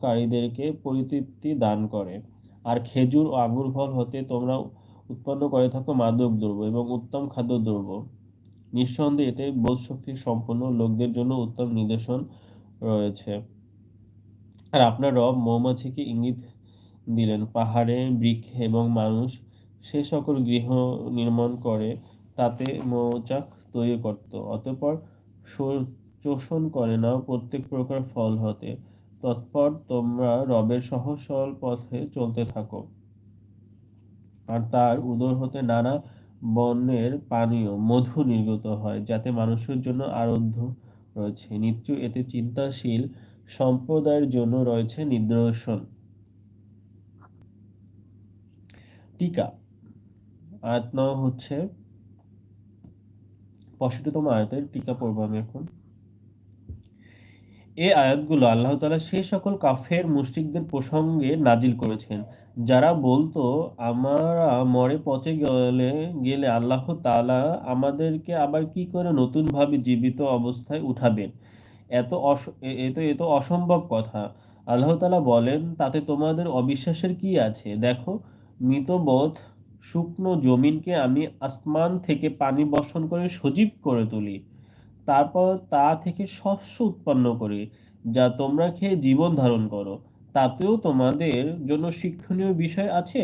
কারীদেরকে পরিতৃপ্তি দান করে। আর খেজুর ও আঙুর ফল হতে তোমরা উৎপন্ন করে থাকো মাদক দ্রব্য এবং উত্তম খাদ্য দ্রব্য। নিঃসন্দেহে এতে বোধশক্তি সম্পন্ন লোকদের জন্য উত্তম নির্দেশন রয়েছে। আর আপনার রব মৌমাছিকে ইঙ্গিত দিলেন, পাহাড়ে বৃক্ষে এবং মানুষ সে সকল গৃহ নির্মাণ করে, তাতে মৌচাক তৈরি করত। অতঃপর শোষণ করে না প্রত্যেক প্রকার ফল হতে তৎপর তোমরা রবের সহজ সরল পথে চলতে থাকো। আর তার উদর হতে নানা বর্ণের পানীয় মধু নির্গত হয়, যাতে মানুষের জন্য আরাধ্য রয়েছে। নিশ্চয় এতে চিন্তাশীল সম্প্রদায়ের জন্য রয়েছে নিদর্শন। টিকা। আয়াত হচ্ছে, পঁয়ষট্টিতম আয়াতের টিকা পড়ব আমি এখন। এই আয়াতগুলো আল্লাহ তালা সেই সকল কাফের মুশরিকদের প্রসঙ্গে নাজিল করেছেন। যারা বলতো, আমরা মরে পচে গেলে গেলে আল্লাহ তালা আমাদেরকে আবার কি করে নতুনভাবে জীবিত অবস্থায় উঠাবেন? এত অস এত এত অসম্ভব কথা। আল্লাহ তালা বলেন, তাতে তোমাদের অবিশ্বাসের কি আছে? দেখো, মৃতবোধ শুকনো জমিনকে আমি আসমান থেকে পানি বর্ষণ করে সজীব করে তুলি। তারপর তা থেকে শস্য উৎপন্ন করি, যা তোমরা খেয়ে জীবন ধারণ করো। তাতেও তোমাদের জন্য শিক্ষণীয় বিষয় আছে।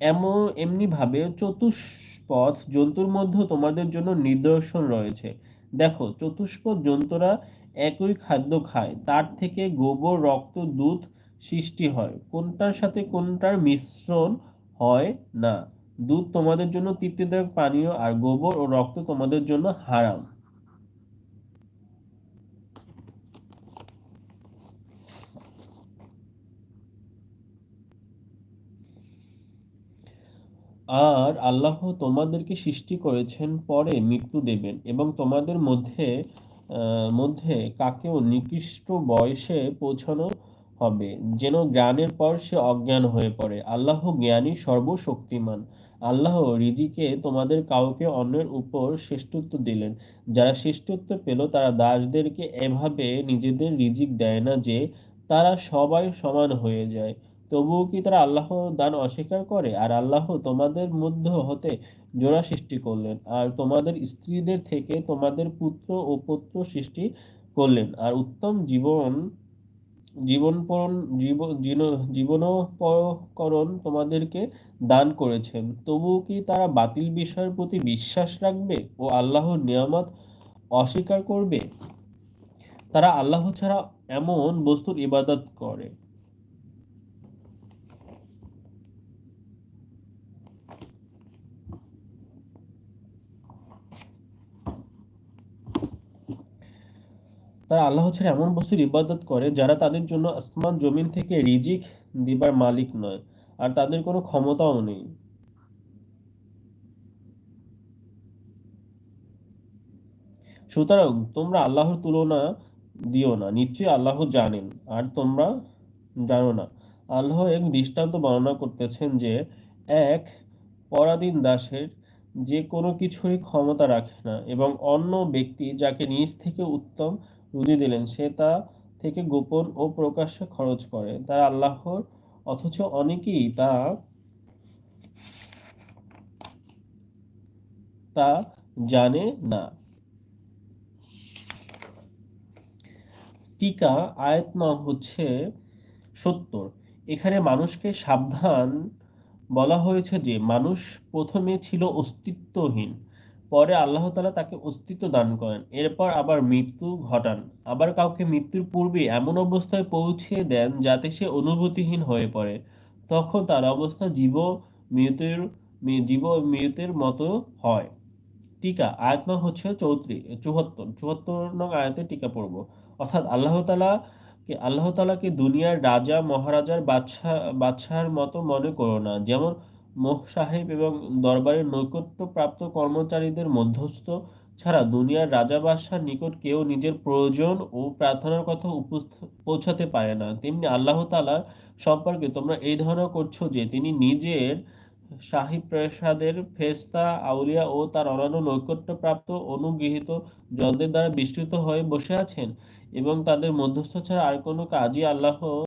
এমন, এমনিভাবে চতুষ্পথ জন্তুর মধ্যে তোমাদের জন্য নিদর্শন রয়েছে। দেখো চতুষ্পদ জন্তুরা একই খাদ্য খায়। তার থেকে গোবর, রক্ত, দুধ সৃষ্টি হয়। কোনটার সাথে কোনটার মিশ্রণ হয় না। দুধ তোমাদের জন্য তৃপ্তিদায়ক, পানীয়, আর গোবর ও রক্ত তোমাদের জন্য হারাম। আর আল্লাহ তোমাদেরকে সৃষ্টি করেছেন পরে মৃত্যু দেবেন এবং তোমাদের মধ্যে মধ্যে কাকেও নিকৃষ্ট বয়সে পৌঁছানো হবে, যেন জ্ঞানের পর সে অজ্ঞান হয়ে পড়ে। আল্লাহ জ্ঞানী সর্বশক্তিমান। আল্লাহ রিজিকে তোমাদের কাউকে অন্যের উপর শ্রেষ্ঠত্ব দিলেন। যারা শ্রেষ্ঠত্ব পেল, তারা দাসদেরকে এভাবে নিজেদের রিজিক দেয় না যে তারা সবাই সমান হয়ে যায়। তবুও কি তারা আল্লাহ দান অস্বীকার করে? আর আল্লাহ তোমাদের মধ্য হতে জোড়া সৃষ্টি করলেন। আর তোমাদের স্ত্রীদের থেকে তোমাদের পুত্র ও পুত্র সৃষ্টি করলেন। আর উত্তম জীবন, জীবনপরণ জীবনপরকরণ তোমাদেরকে দান করেছেন। তবুও কি তারা বাতিল বিষয়ের প্রতি বিশ্বাস রাখবে ও আল্লাহর নিয়ামত অস্বীকার করবে? তারা আল্লাহ ছাড়া এমন বস্তুর ইবাদত করে। তারা আল্লাহ ছাড়া এমন বস্তুর ইবাদত করে যারা তাদের জন্য আসমান জমিন থেকে রিজিক দিবার মালিক নয়, আর তাদের কোনো ক্ষমতাও নেই। সুতরাং তোমরা আল্লাহর তুলনা দিও না, নিশ্চয়ই আল্লাহ জানেন, আর তোমরা জানো না। আল্লাহ এক দৃষ্টান্ত বর্ণনা করতেছেন যে, এক পরাধীন দাসের যে কোনো কিছুরই ক্ষমতা রাখে না, এবং অন্য ব্যক্তি যাকে নিজ থেকে উত্তম রুজি দিলেন, সে তা থেকে গোপন ও প্রকাশ্যে খরচ করে। তারা আল্লাহর অথচ অনেকেই তা তা জানে না। টিকা আয়াত হচ্ছে সত্তর। এখানে মানুষকে সাবধান বলা হয়েছে যে, মানুষ প্রথমে ছিল অস্তিত্বহীন। পরে আল্লাহ তালা তাকে অস্তিত্ব দান করেন। এরপর আবার মৃত্যু ঘটান। আবার কাউকে মৃত্যুর পূর্বে এমন অবস্থায় পৌঁছে দেন যাতে সে অনুভূতিহীন হয়ে পড়ে। তখন তার অবস্থা জীব মৃতের জীব মৃতের মতো হয়। টিকা, আয়াত নং হচ্ছে চৌত্রিশ, চুয়াত্তর। চুয়াত্তর নং আয়াতে টিকা পড়ব। অর্থাৎ আল্লাহ তালা আল্লাহ তালাকে দুনিয়ার রাজা, মহারাজার বাদশাহ বাদশার মতো মনে করো না। যেমন মোহ সাহেব এবং দরবারের নৈকট্যপ্রাপ্ত কর্মচারীদের মধ্যস্থ ছাড়া দুনিয়ার রাজা নিকট কেউ নিজের প্রয়োজন ও প্রার্থনার কথা পৌঁছাতে পারে না। তেমনি আল্লাহ তালা সম্পর্কে তোমরা এই ধারণা করছ যে তিনি নিজের শাহী প্রাসাদের ফেস্তা আউলিয়া ও তার অন্যান্য নৈকট্যপ্রাপ্ত অনুগৃহীত জনদের দ্বারা বিস্তৃত হয়ে বসে আছেন এবং তাদের মধ্যস্থ ছাড়া আর কোনো কাজই আল্লাহ